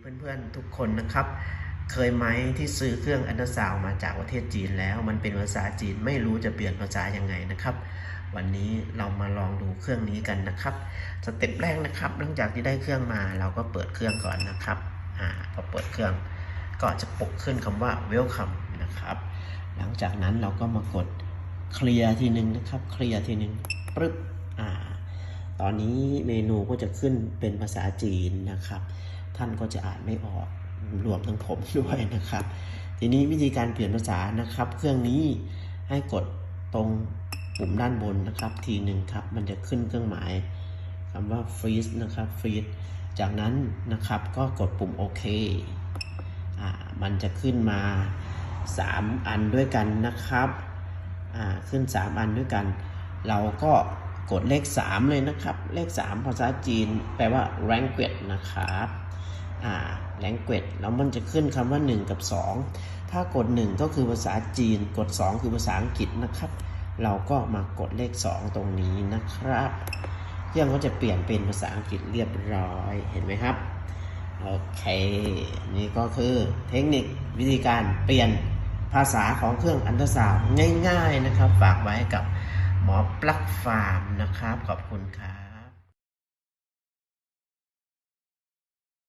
เพื่อนๆทุกคนนะครับ เคยไหมที่ซื้อเครื่องอันตราซาวมาจากประเทศจีนแล้ว มันเป็นภาษาจีนไม่รู้จะเปลี่ยนภาษายังไงนะครับ วันนี้เรามาลองดูเครื่องนี้กันนะครับสเต็ปแรกนะครับหลังจากที่ได้เครื่องมาเราก็เปิดเครื่องก่อนนะครับอ่าพอเปิดเครื่องก็จะปกขึ้นคำว่า welcome นะครับ หลังจากนั้นเราก็มากดเคลียร์ทีหนึ่งนะครับเคลียร์ทีหนึ่งปึ๊บอ่าตอนนี้เมนูก็จะขึ้นเป็นภาษาจีนนะครับ ท่านก็จะอ่านไม่ออกรวมทั้งผมด้วยนะครับ ทีนี้วิธีการเปลี่ยนภาษานะครับ เครื่องนี้ให้กดตรงปุ่มด้านบนนะครับ ทีหนึ่งครับ มันจะขึ้นเครื่องหมายคำว่า freeze นะครับ freeze จากนั้นนะครับก็กดปุ่มโอเคอ่ามันจะขึ้นมา 3 อันด้วยกันนะครับอ่าขึ้น 3 อันด้วยกัน เราก็กดเลข 3 เลยนะครับ เลข 3 ภาษาจีน แปลว่า language นะครับ อ่า language แล้วมันจะขึ้นคำว่า 1 กับ 2 ถ้ากด 1 ก็คือภาษาจีน กด 2 คือภาษาอังกฤษนะครับ เราก็มากดเลข 2 ตรงนี้นะครับ เครื่องก็จะเปลี่ยนเป็นภาษาอังกฤษเรียบร้อย เห็นไหมครับ โอเค นี่ก็คือเทคนิควิธีการเปลี่ยนภาษาของเครื่องอันตราซาวง่าย ๆนะครับ ฝากไว้กับหมอปลั๊กฟาร์มนะครับ ขอบคุณครับ